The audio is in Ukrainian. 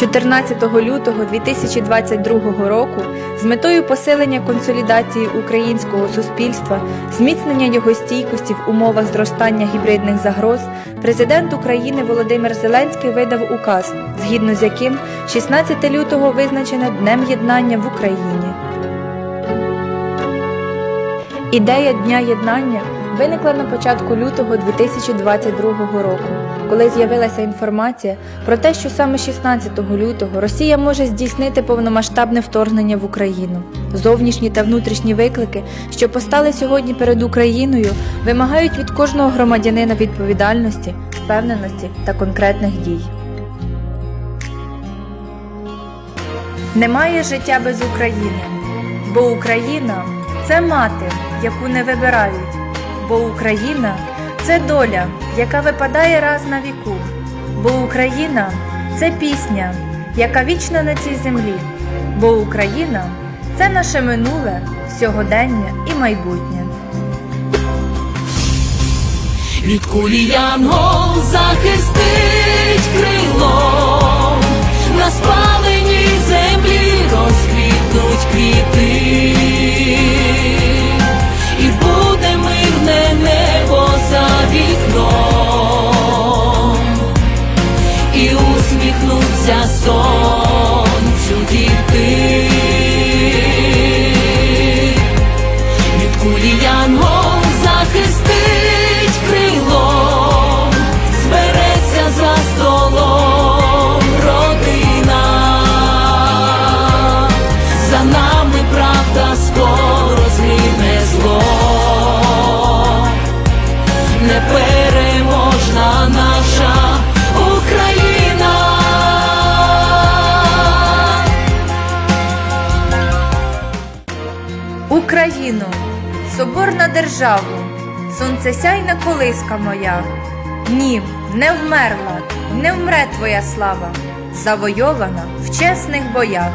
14 лютого 2022 року з метою посилення консолідації українського суспільства, зміцнення його стійкості в умовах зростання гібридних загроз, президент України Володимир Зеленський видав указ, згідно з яким 16 лютого визначено Днем Єднання в Україні. Ідея Дня єднання виникла на початку лютого 2022 року, коли з'явилася інформація про те, що саме 16 лютого Росія може здійснити повномасштабне вторгнення в Україну. Зовнішні та внутрішні виклики, що постали сьогодні перед Україною, вимагають від кожного громадянина відповідальності, впевненості та конкретних дій. Немає життя без України, бо Україна це мати, яку не вибирають, бо Україна це доля, яка випадає раз на віку, бо Україна це пісня, яка вічна на цій землі, бо Україна це наше минуле, сьогодення і майбутнє. Від кулі янгол захистить усміхнуться сонцю діти. Від кулі янгол захистить крилом, збереться за столом родина, за нами правда скоро згине зло, непереможна наша Україну, соборна державу, сонцесяйна колиска моя. Ні, не вмерла, не вмре твоя слава, завойована в чесних боях.